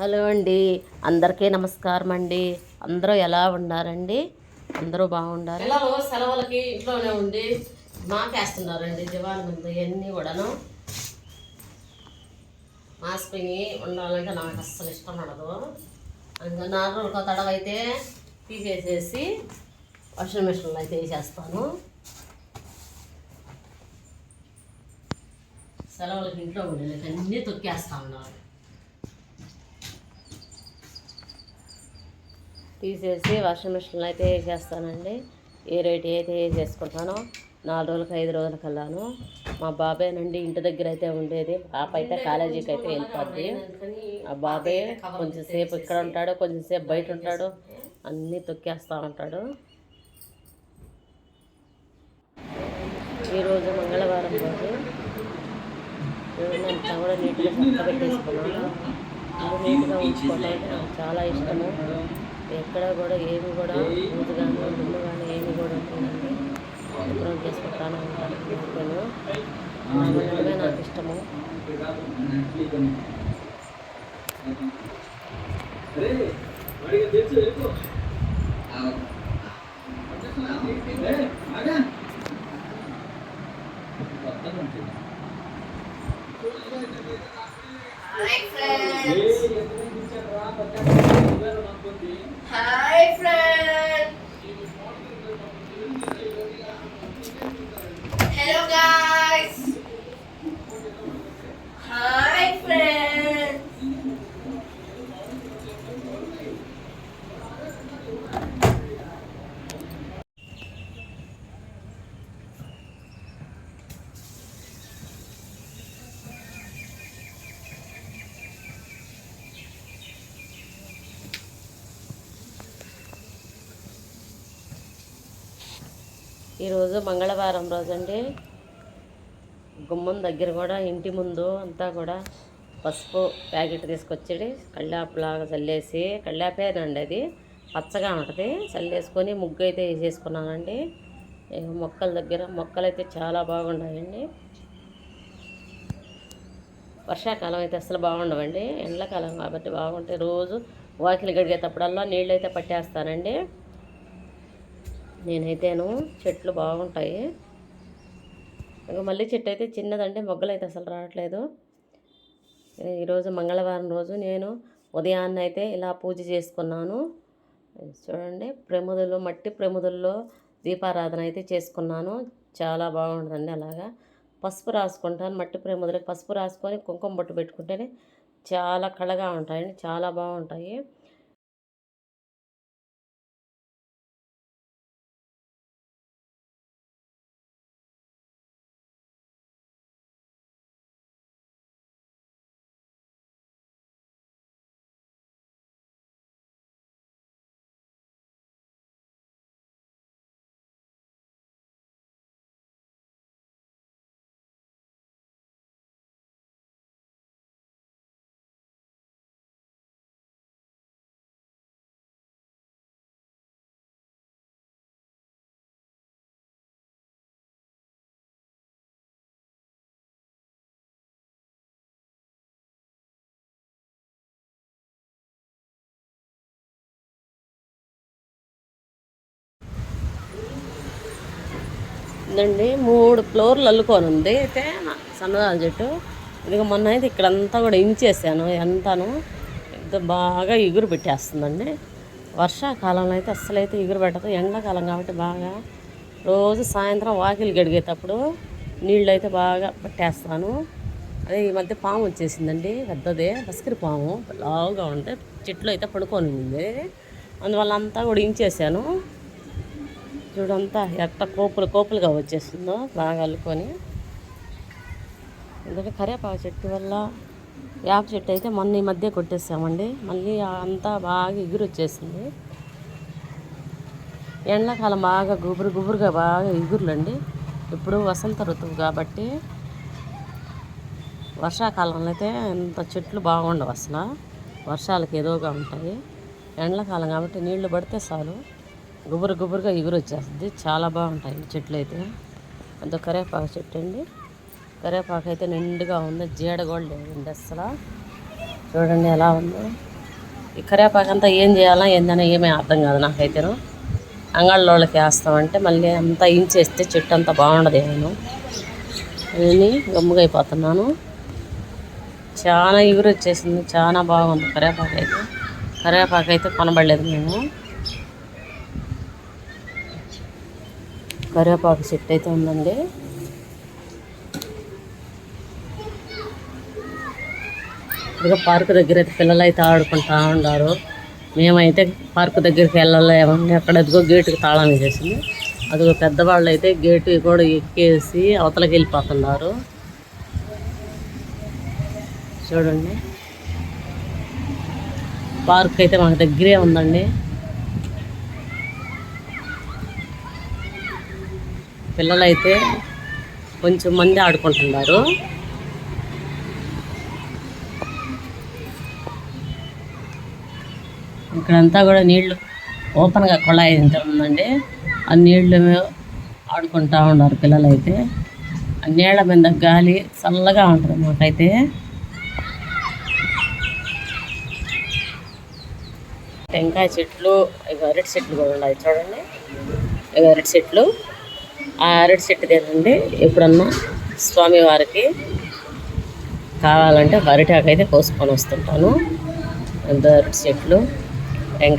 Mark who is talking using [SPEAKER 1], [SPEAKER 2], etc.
[SPEAKER 1] Hello అండి. అందరికీ నమస్కారం అండి. అందరూ ఎలా ఉన్నారండి అందరూ బాగుండారు? పిల్లలు సెలవులకి ఇంట్లోనే ఉండి మాకేస్తున్నారండి దివాళి ముందు ఇవన్నీ కూడాను. మాసిపోయి ఉండాలంటే నాకు అస్సలు ఇష్టం ఉండదు. ఇంకా నాలుగు తడవైతే తీసేసేసి వాషింగ్ మిషన్లో అయితే వేసేస్తాను. సెలవులకి ఇంట్లో ఉండే అన్నీ తొక్కేస్తా ఉన్నారు. తీసేసి వాషింగ్ మిషన్లో అయితే వేసేస్తానండి. ఏ రేట్ అయితే వేసేసుకుంటానో నాలుగు రోజులకి ఐదు రోజులకు వెళ్ళాను మా బాబాయ్ నుండి ఇంటి దగ్గర అయితే ఉండేది. పాప అయితే కాలేజీకి అయితే వెళ్ళిపోద్ది. ఆ బాబాయ్ కొంచెం సేపు ఇక్కడ ఉంటాడు కొంచెం సేపు బయట ఉంటాడు. అన్నీ తొక్కేస్తూ ఉంటాడు. ఈరోజు మంగళవారం రోజు. నేను కూడా నీట్గా చక్క పెట్టేసుకున్నాను నీట్గా ఉంచుకోవడం నాకు చాలా ఇష్టము. ఎక్కడ కూడా ఏమి కూడా బూజు కానీ దుమ్ము కానీ ఏమి కూడా ఉంటుందండి శుభ్రం చేసుకుంటాను ఉంటాను ఉండడమే నాకు ఇష్టము.
[SPEAKER 2] Hi Hi friend. Hello guys.
[SPEAKER 1] ఈరోజు మంగళవారం రోజండి. గుమ్మం దగ్గర కూడా ఇంటి ముందు అంతా కూడా పసుపు ప్యాకెట్ తీసుకొచ్చి కళ్ళాపులాగా చల్లేసి కళ్ళాపేనండి అది. పచ్చగా ఉంటుంది. చల్లేసుకొని ముగ్గు అయితే వేసేసుకున్నానండి. మొక్కల దగ్గర మొక్కలు అయితే చాలా బాగున్నాయండి. వర్షాకాలం అయితే అసలు బాగుండవండి. ఎండాకాలం కాబట్టి బాగుంటాయి. రోజు వాకిలి గడిగేటప్పుడల్లా నీళ్ళు అయితే పట్టేస్తానండి. నేనైతేను చెట్లు బాగుంటాయి. ఇంకా మళ్ళీ చెట్టు అయితే చిన్నదంటే మొగ్గలు అయితే అసలు రావట్లేదు. ఈరోజు మంగళవారం రోజు నేను ఉదయాన్నే అయితే ఇలా పూజ చేసుకున్నాను. చూడండి ప్రముదులు మట్టి ప్రముదుల్లో దీపారాధన అయితే చేసుకున్నాను. చాలా బాగుంటుందండి అలాగా. పసుపు రాసుకుంటాను మట్టి ప్రముదులకు పసుపు రాసుకొని కుంకుమ బొట్టు పెట్టుకుంటేనే చాలా కళగా ఉంటాయండి చాలా బాగుంటాయి. ఉందండి మూడు ఫ్లోర్లు అల్లుకొని ఉంది. అయితే నా సన్నదాల చెట్టు. ఇదిగో మొన్న అయితే ఇక్కడంతా కూడా ఇంచేసాను ఎంతను. బాగా ఎగురు పెట్టేస్తుందండి. వర్షాకాలంలో అయితే అస్సలైతే ఎగురు పెట్టదు. ఎండాకాలం కాబట్టి బాగా రోజు సాయంత్రం వాకిలి గడిగేటప్పుడు నీళ్ళు అయితే బాగా పట్టేస్తాను. అదే ఈ మధ్య పాము వచ్చేసిందండి పెద్దదే బస్కిరి పాము. లావుగా ఉంటే చెట్లు అయితే పడుకొని ఉంది. అందువల్ల అంతా కూడా ఇంచేసాను. చూడంతా ఎట్ట కోపులు కోపులుగా వచ్చేస్తుందో బాగా అల్లుకొని ఎందుకంటే కరివేపాకు చెట్టు వల్ల వేప చెట్టు అయితే మొన్న ఈ మధ్య కొట్టేసామండి. మళ్ళీ అంతా బాగా ఎగురు వచ్చేసింది ఎండాకాలం బాగా గుబురు గుబురుగా బాగా ఎగురులండి. ఇప్పుడు వసంత ఋతువు కాబట్టి వర్షాకాలంలో అయితే ఇంత చెట్లు బాగుండవు అసలు. వర్షాలకు ఏదోగా ఉంటాయి. ఎండాకాలం కాబట్టి నీళ్ళు పడితే చాలు. గుబురు గుబురుగా ఎగురు వచ్చేస్తుంది చాలా బాగుంటాయి చెట్లు అయితే అంత కరేపాకు చెట్టు అండి. కరేపాకు అయితే నిండుగా ఉంది. జీడ కూడా లేదండి అసలు. చూడండి ఎలా ఉందో. ఈ కరేపాకు అంతా ఏం చేయాలా ఏందని ఏమీ అర్థం కాదు నాకైతేను. అంగళ్ళోళ్ళకి వేస్తామంటే మళ్ళీ అంతా ఇంచేస్తే చెట్టు అంతా బాగుండదు నేను అని గమ్ముగా అయిపోతున్నాను. చాలా ఎగురు వచ్చేసింది చాలా బాగుంది కరేపాకు అయితే కరేపాకు అయితే కొనబడలేదు మేము. కరివేపాకు చెట్టు అయితే ఉందండి. ఇదిగో పార్కు దగ్గర అయితే పిల్లలు అయితే ఆడుకుంటా ఉన్నారు. మేమైతే పార్కు దగ్గరికి వెళ్ళలేమండి. అక్కడ అదిగో గేటుకి తాళం వేసేసింది అదిగో పెద్దవాళ్ళు అయితే గేటు కూడా ఎక్కేసి అవతలకి వెళ్ళిపోతున్నారు. చూడండి. పార్క్ అయితే మాకు దగ్గరే ఉందండి. పిల్లలైతే కొంచెం మంది ఆడుకుంటున్నారు. ఇక్కడంతా కూడా నీళ్ళు ఓపెన్గా కుళాయి ఎంత ఉందండి. ఆ నీళ్ళు ఆడుకుంటా ఉన్నారు పిల్లలైతే. ఆ నీళ్ళ మీద గాలి చల్లగా ఉంటుంది మాకైతే. టెంకాయ చెట్లు ఇక అరటి చెట్లు కూడా ఉన్నాయి చూడండి. ఇక అరటి చెట్లు. ఆ అరటి చెట్టు తినండి ఎప్పుడన్నా స్వామివారికి కావాలంటే ఒక అయితే కోసుకొని వస్తుంటాను. అంత అరటి చెట్లు.